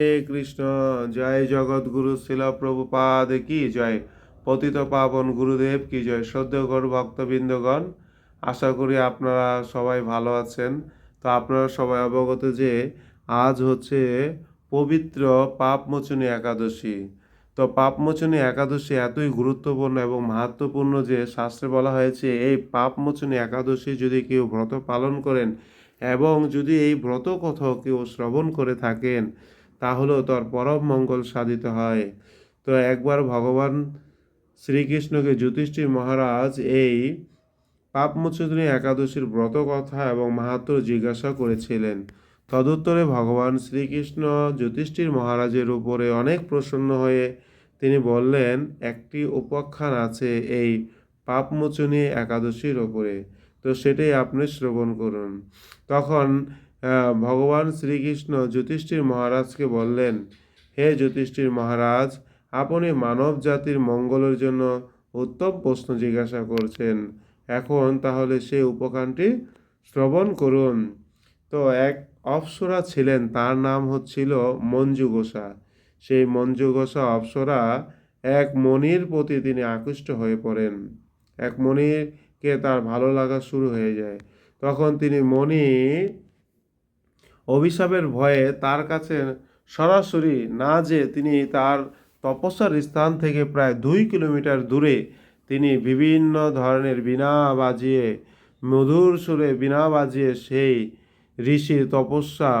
হে কৃষ্ণ, জয় জগৎগুরু শিল প্রভুপাদ কি জয়? পতিত পাবন গুরুদেব কি জয়? সদ্যগর ভক্তবৃন্দগণ, আশা করি আপনারা সবাই ভালো আছেন। তো আপনারা সবাই অবগত যে আজ হচ্ছে পবিত্র পাপমোচনী একাদশী। তো পাপমোচনী একাদশী এতই গুরুত্বপূর্ণ এবং মাহাত্মপূর্ণ যে শাস্ত্রে বলা হয়েছে, এই পাপমোচনী একাদশী যদি কেউ ব্রত পালন করেন এবং যদি এই ব্রত কোথাও কেউ শ্রবণ করে থাকেন তাহলেও তার পরম মঙ্গল সাধিত হয়। তো একবার ভগবান শ্রীকৃষ্ণকে যুধিষ্ঠির মহারাজ এই পাপমোচনী একাদশীর ব্রত কথা এবং মাহাত্ম জিজ্ঞাসা করেছিলেন। তদুত্তরে ভগবান শ্রীকৃষ্ণ যুধিষ্ঠির মহারাজের উপরে অনেক প্রসন্ন হয়ে তিনি বললেন, একটি উপাখ্যান আছে এই পাপমোচনী একাদশীর ওপরে তো সেটাই আপনি শ্রবণ করুন। তখন ভগবান শ্রীকৃষ্ণ যুধিষ্ঠির মহারাজকে বললেন, হে যুধিষ্ঠির মহারাজ, আপনি মানব জাতির মঙ্গলের জন্য উত্তম প্রশ্ন জিজ্ঞাসা করছেন। এখন তাহলে সেই উপকারটি শ্রবণ করুন। তো এক অপ্সরা ছিলেন, তার নাম হচ্ছিল মঞ্জু গোসা সেই মঞ্জু গোসা অপ্সরা এক মণির প্রতি তিনি আকৃষ্ট হয়ে পড়েন। এক মণিকে তার ভালো লাগা শুরু হয়ে যায়। তখন তিনি মণি অভিশাপের ভয়ে তার কাছে সরাসরি না যে তিনি তার তপস্যার স্থান থেকে প্রায় দুই কিলোমিটার দূরে তিনি বিভিন্ন ধরনের বিনা বাজিয়ে, মধুর সুরে বিনা বাজিয়ে সেই ঋষির তপস্যা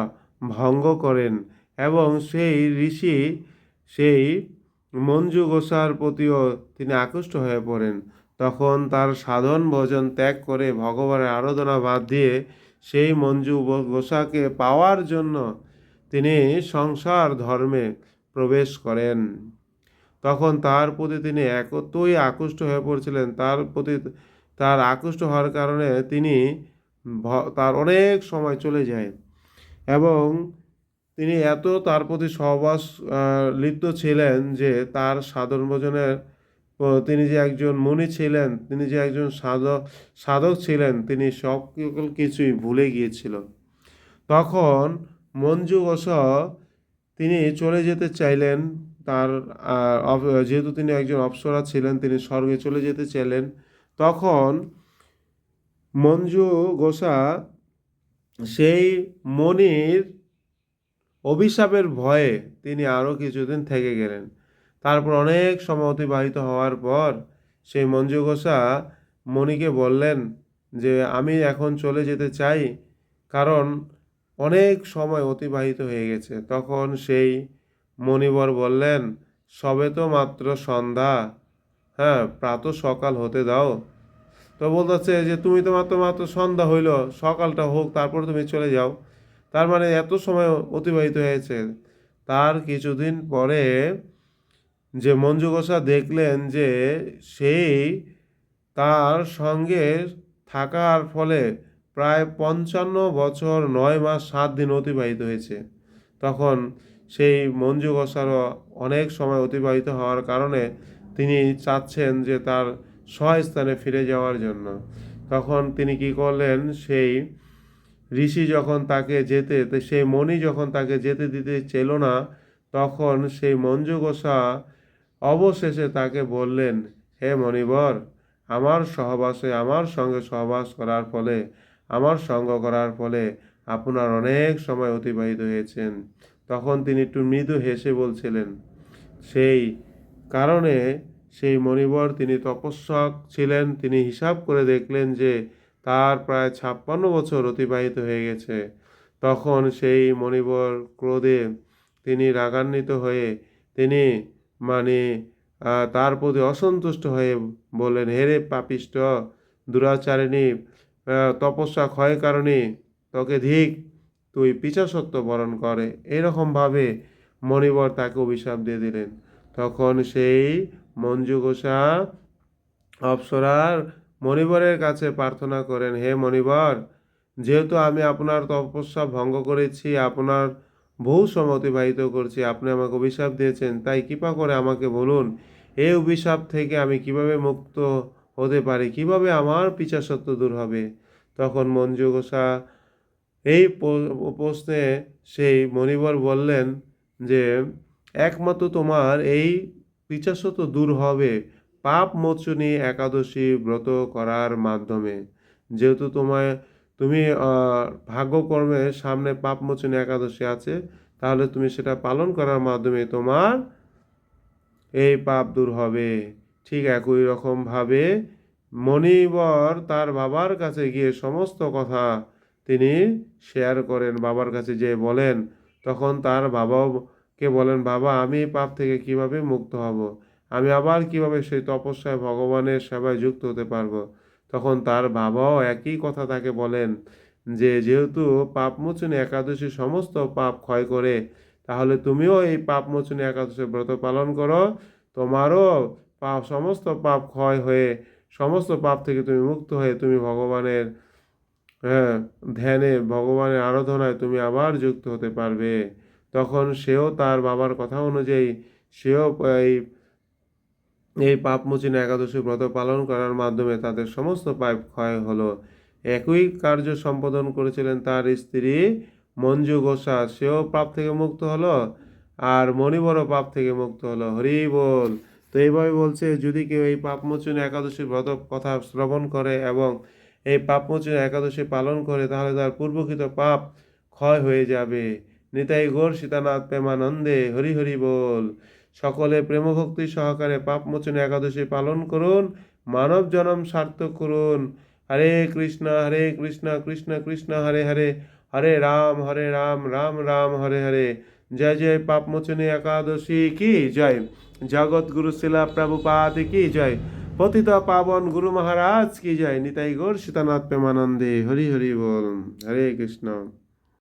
ভঙ্গ করেন এবং সেই ঋষি সেই মঞ্জু গোসার প্রতিও তিনি আকৃষ্ট হয়ে পড়েন। তখন তার সাধন ভোজন ত্যাগ করে ভগবানের আরাধনা বাদ দিয়ে সেই মঞ্জু গোসাকে পাওয়ার জন্য তিনি সংসার ধর্মে প্রবেশ করেন। তখন তার প্রতি তিনি একতই আকৃষ্ট হয়ে পড়ছিলেন। তার প্রতি তার আকৃষ্ট হওয়ার কারণে তিনি তার অনেক সময় চলে যায় এবং তিনি এত তার প্রতি সহবাস লিপ্ত ছিলেন যে তার সাধন ভোজনের তিনি যে একজন মুনি ছিলেন, তিনি যে একজন সাধক সাধক ছিলেন, তিনি সকল কিছুই ভুলে গিয়েছিল। তখন মঞ্জু গোস তিনি চলে যেতে চাইলেন, তার যেহেতু তিনি একজন অপ্সরা ছিলেন, তিনি স্বর্গে চলে যেতে চাইলেন। তখন মঞ্জু গোসা সেই মনির অভিশাপের ভয়ে তিনি আরও কিছুদিন থেকে গেলেন। তারপর অনেক সময় অতিবাহিত হওয়ার পর সেই মঞ্জু গোসা মণিকে বললেন যে, আমি এখন চলে যেতে চাই কারণ অনেক সময় অতিবাহিত হয়ে গেছে। তখন সেই মণিবর বললেন, সবে তো মাত্র সন্ধ্যা। হ্যাঁ প্রাত সকাল হতে দাও। তো বলতেছে যে, তুমি তো মাত্র মাত্র সন্ধ্যা হইল, সকালটা হোক, তারপর তুমি চলে যাও। তার মানে এত সময় অতিবাহিত হয়েছে। তার কিছুদিন পরে যে মঞ্জু গোসা দেখলেন যে সেই তার সঙ্গে থাকার ফলে প্রায় পঞ্চান্ন বছর নয় মাস সাত দিন অতিবাহিত হয়েছে। তখন সেই মঞ্জু গোসারও অনেক সময় অতিবাহিত হওয়ার কারণে তিনি চাচ্ছেন যে তার স্বস্থানে ফিরে যাওয়ার জন্য। তখন তিনি কি করলেন, সেই ঋষি যখন তাকে যেতে, সেই মণি যখন তাকে যেতে দিতে চেল না, তখন সেই মঞ্জু গোসা অবশেষে তাকে বললেন, হে মণিবর, আমার সহবাসে আমার সঙ্গে সহবাস করার ফলে, আমার সঙ্গ করার ফলে আপনার অনেক সময় অতিবাহিত হয়েছেন। তখন তিনি একটু মৃদু হেসে বলছিলেন, সেই কারণে সেই মণিবর তিনি তপস্যক ছিলেন। তিনি হিসাব করে দেখলেন যে তার প্রায় ছাপ্পান্ন বছর অতিবাহিত হয়ে গেছে। তখন সেই মণিবর ক্রোধে তিনি রাগান্বিত হয়ে তিনি মানে তার প্রতি অসন্তুষ্ট হয়ে বললেন হেরে পাপিষ্ট, দুরাচারিণী তপস্যা ক্ষয় কারণে তোকে ধিক, তুই পিছাসত্ব বরণ করে। এরকমভাবে মণিবর তাকে অভিশাপ দিয়ে দিলেন। তখন সেই মঞ্জু গোসা অপ্সরার মণিবরের কাছে প্রার্থনা করেন, হে মণিবর, যেহেতু আমি আপনার তপস্যা ভঙ্গ করেছি, আপনার বহু সময় অতিবাহিত করছি, আপনি আমাকে অভিশাপ দিয়েছেন, তাই কৃপা করে আমাকে বলুন, এই অভিশাপ থেকে আমি কীভাবে মুক্ত হতে পারি, কীভাবে আমার পিছাসত্ব দূর হবে? তখন মঞ্জু গোসা এই প্রশ্নে সেই মণিবর বললেন যে, একমাত্র তোমার এই পিচাসত দূর হবে, পাপ মোচনী একাদশী ব্রত করার মাধ্যমে। যেহেতু তোমায় তুমি ভাগ্যকর্মে সামনে পাপ মোচনী একাদশী আছে, তাহলে তুমি সেটা পালন করার মাধ্যমে তোমার এই পাপ দূর হবে। ঠিক একই রকমভাবে মণিবর তার বাবার কাছে গিয়ে সমস্ত কথা তিনি শেয়ার করেন, বাবার কাছে যে বলেন। তখন তার বাবাও কে বলেন, বাবা, আমি এই পাপ থেকে কীভাবে মুক্ত হব? আমি আবার কীভাবে সেই তপস্যায় ভগবানের সেবায় যুক্ত হতে পারব? তখন তার বাবাও একই কথা তাকে বলেন যে, যেহেতু পাপমোচনী একাদশী সমস্ত পাপ ক্ষয় করে, তাহলে তুমিও এই পাপমোচনী একাদশী ব্রত পালন করো। তোমারও পাপ সমস্ত পাপ ক্ষয় হয়ে, সমস্ত পাপ থেকে তুমি মুক্ত হয়ে, তুমি ভগবানের হ্যাঁ ধ্যানে, ভগবানের আরাধনায় তুমি আবার যুক্ত হতে পারবে। তখন সেও তার বাবার কথা অনুযায়ী সেও এই এই পাপমোচনী একাদশী ব্রত পালন করার মাধ্যমে তাদের সমস্ত পাপ ক্ষয় হলো। একই কার্য সম্পাদন করেছিলেন তার স্ত্রী মঞ্জু গোসা সেও পাপ থেকে মুক্ত হলো আর মণিবরও পাপ থেকে মুক্ত হলো। হরি বল। তো এইভাবে বলছে, যদি কেউ এই পাপমোচনী একাদশী ব্রত কথা শ্রবণ করে এবং এই পাপমোচনী একাদশী পালন করে, তাহলে তার পূর্বকৃত পাপ ক্ষয় হয়ে যাবে। নিতাই গৌর সীতানাথ প্রেমানন্দে। হরি হরি বল। সকলে প্রেমভক্তি সহকারে পাপমোচনী একাদশী পালন করুন, মানব জনম সার্থক করুন। হরে কৃষ্ণ হরে কৃষ্ণ কৃষ্ণ কৃষ্ণ, হরে হরে হরে রাম হরে রাম রাম রাম, হরে হরে। জয় জয় পাপমোচনী একাদশী, কি জয়? জগৎ গুরু শিলা প্রভুপাদ, কি জয়? পতিত পাবন গুরু মহারাজ, কি জয়? নিতাই গৌর সীতানাথ প্রেমানন্দে, হরি হরি বল। হরে কৃষ্ণ।